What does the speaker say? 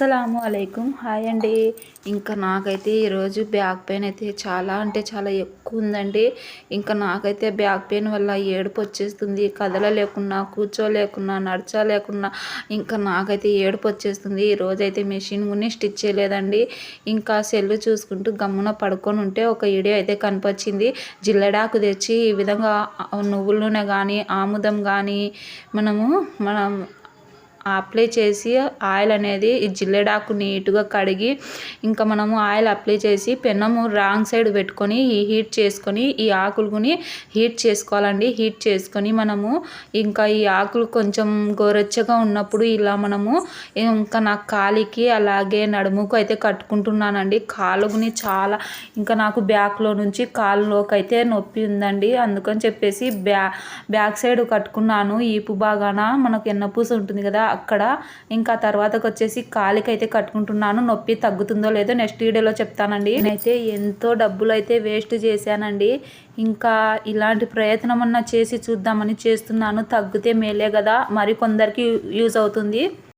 అస్సలాము అలైకుం. హాయ్ అండి. ఇంకా నాకైతే ఈరోజు బ్యాక్ పెయిన్ అయితే చాలా అంటే చాలా ఎక్కువ ఉందండి ఇంకా నాకైతే బ్యాక్ పెయిన్ వల్ల ఏడుపు వచ్చేస్తుంది కదలలేకున్నా కూర్చోలేకున్నా నడచలేకున్నా ఇంకా నాకైతే ఏడుపు వచ్చేస్తుంది ఈరోజు అయితే మెషిన్ కొని స్టిచ్ చేయలేదండి. ఇంకా సెల్లు చూసుకుంటూ గమ్మున పడుకొని ఉంటే ఒక వీడియో అయితే కనిపించింది జిల్లడాకు తెచ్చి ఈ విధంగా నువ్వుల నూనె కానీ ఆముదం కానీ మనము మనం అప్లై చేసి ఆయిల్ అనేది ఈ జిల్లెడాకు నీట్గా కడిగి ఇంకా మనము ఆయిల్ అప్లై చేసి పెన్నము రాంగ్ సైడ్ పెట్టుకొని ఈ హీట్ చేసుకొని ఈ ఆకులుని హీట్ చేసుకోవాలండి. హీట్ చేసుకొని మనము ఇంకా ఈ ఆకులు కొంచెం గోరెచ్చగా ఉన్నప్పుడు ఇలా మనము ఇంకా నా కాలికి అలాగే నడుముకు అయితే కట్టుకుంటున్నానండి. కాలుని చాలా ఇంకా నాకు బ్యాక్లో నుంచి కాలులోకి అయితే నొప్పి ఉందండి. అందుకని చెప్పేసి బ్యా బ్యాక్ సైడ్ కట్టుకున్నాను. ఈపు బాగాన మనకు ఎన్నపూస ఉంటుంది కదా అక్కడ. ఇంకా తర్వాతకు వచ్చేసి కాలికైతే కట్టుకుంటున్నాను. నొప్పి తగ్గుతుందో లేదో నెక్స్ట్ వీడియోలో చెప్తానండి. నేనైతే ఎంతో డబ్బులు అయితే వేస్ట్ చేశానండి. ఇంకా ఇలాంటి ప్రయత్నం అన్నా చేసి చూద్దామని చేస్తున్నాను. తగ్గితే మేలే కదా. మరి కొందరికి యూజ్ అవుతుంది.